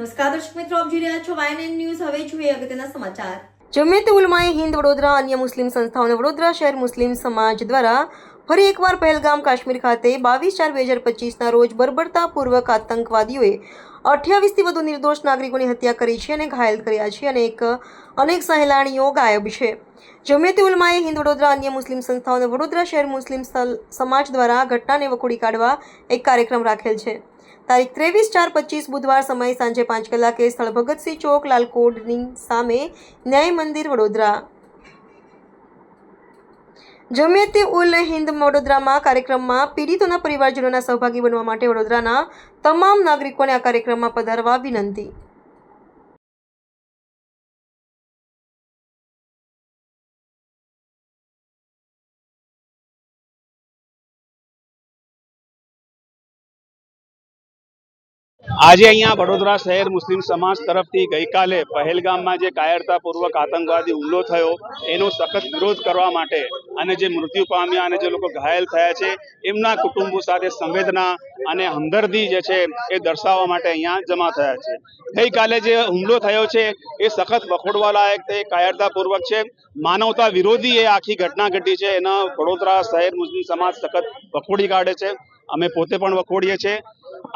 નમસ્કાર, દર્શક મિત્રો, આપ જોઈ રહ્યા છો વાયન ન્યૂઝ હવે જોઈએ અગત્યના સમાચાર. જમિયત ઉલમાએ હિન્દ વડોદરા અન્ય મુસ્લિમ સંસ્થાઓને વડોદરા શહેર મુસ્લિમ સમાજ દ્વારા ફરી એકવાર પહેલગામ કાશ્મીર ખાતે બાવીસ ચાર બે હજાર પચીસના રોજ બર્બરતાપૂર્વક આતંકવાદીઓએ અઠ્યાવીસથી વધુ નિર્દોષ નાગરિકોની હત્યા કરી છે અને ઘાયલ કર્યા છે અને એક અનેક સહેલાણીઓ ગાયબ છે. જમિયત ઉલમાએ હિન્દ વડોદરા અન્ય મુસ્લિમ સંસ્થાઓને વડોદરા શહેર મુસ્લિમ સલ- સમાજ દ્વારા ઘટનાને વખોડી કાઢવા એક કાર્યક્રમ રાખેલ છે. તારીખ ત્રેવીસ ચાર પચીસ બુધવાર સમય સાંજે પાંચ કલાકે સ્થળ ભગતસિંહ ચોક લાલકોટની સામે ન્યાય મંદિર વડોદરા. જમિયતે ઉલ હિન્દ વડોદરામાં કાર્યક્રમમાં પીડિતોના પરિવારજનોના સહભાગી બનવા માટે વડોદરાના તમામ નાગરિકોને આ કાર્યક્રમમાં પધારવા વિનંતી. આજે અહીંયા વડોદરા શહેર મુસ્લિમ સમાજ તરફથી ગઈકાલે પહેલગામમાં જે કાયરતાપૂર્વક આતંકવાદી હુમલો થયો, એનો સખત વિરોધ કરવા માટે અને જે મૃત્યુ પામ્યા અને જે લોકો ઘાયલ થયા છે, એમના કુટુંબો સાથે સંવેદના અને હમદર્દી જે છે, એ દર્શાવવા માટે અહીંયા જમા થયા છે. ગઈકાલે જે હુમલો થયો છે, એ સખત વખોડવા લાયક તે કાયરતાપૂર્વક છે. માનવતા વિરોધી એ આખી ઘટના ઘટી છે. એના વડોદરા શહેર મુસ્લિમ સમાજ સખત વખોડી કાઢે છે. અમે પોતે પણ વખોડીએ છીએ.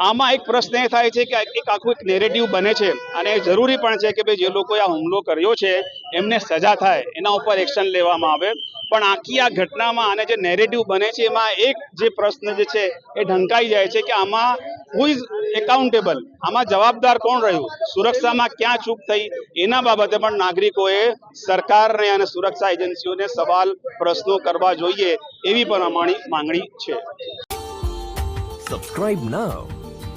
આમાં એક પ્રશ્ન એ થાય છે કે એક આખું એક નેરેટિવ બને છે અને એ જરૂરી પણ છે કે ભાઈ જે લોકોએ આ હુમલો કર્યો છે, એમને સજા થાય, એના ઉપર એક્શન લેવામાં આવે. પણ આખી આ ઘટનામાં અને જે નેરેટિવ બને છે, એમાં એક જે પ્રશ્ન જે છે એ ઢંકાઈ જાય છે કે આમાં હુ ઇઝ એકાઉન્ટેબલ આમાં જવાબદાર કોણ રહ્યું? સુરક્ષામાં ક્યાં ચૂક થઈ? એના બાબતે પણ નાગરિકોએ સરકારને અને સુરક્ષા એજન્સીઓને સવાલ, પ્રશ્નો કરવા જોઈએ એવી પણ અમારી માંગણી છે. Subscribe now